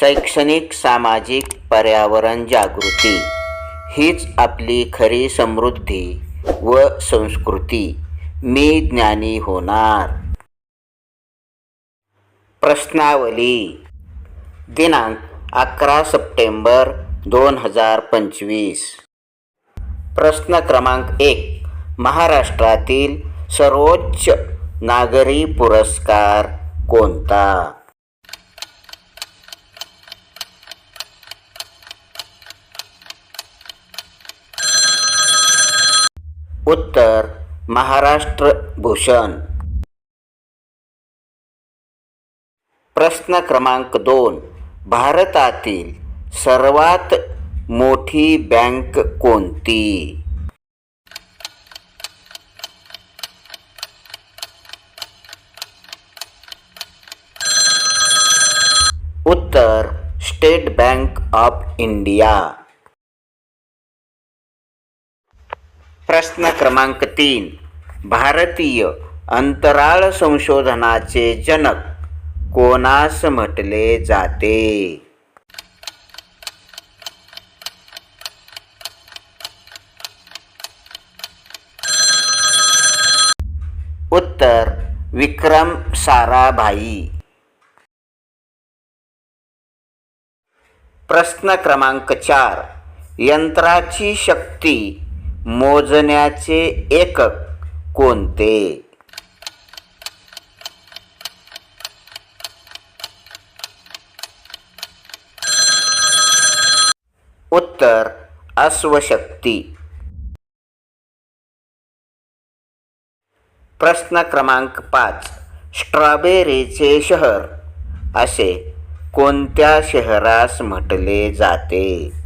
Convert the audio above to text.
शैक्षणिक सामाजिक पर्यावरण जागृती. हीच आपली खरी समृद्धी व संस्कृती. मी ज्ञानी होणार. प्रश्नावली. दिनांक अकरा सप्टेंबर दोन हजार पंचवीस. प्रश्न क्रमांक एक. महाराष्ट्रातील सर्वोच्च नागरी पुरस्कार कोणता? उत्तर महाराष्ट्र भूषण. प्रश्न क्रमांक दोन. भारतातील सर्वात मोठी बँक कोणती? उत्तर स्टेट बँक ऑफ़ इंडिया. प्रश्न क्रमांक तीन. भारतीय अंतराळ संशोधनाचे जनक कोणास म्हटले जाते? उत्तर विक्रम साराभाई. प्रश्न क्रमांक चार. यंत्राची शक्ती मोजण्याचे एकक कोणते? उत्तर अश्वशक्ती. प्रश्न क्रमांक पाच. स्ट्रॉबेरीचे शहर. असे कोणत्या शहरास म्हटले जाते?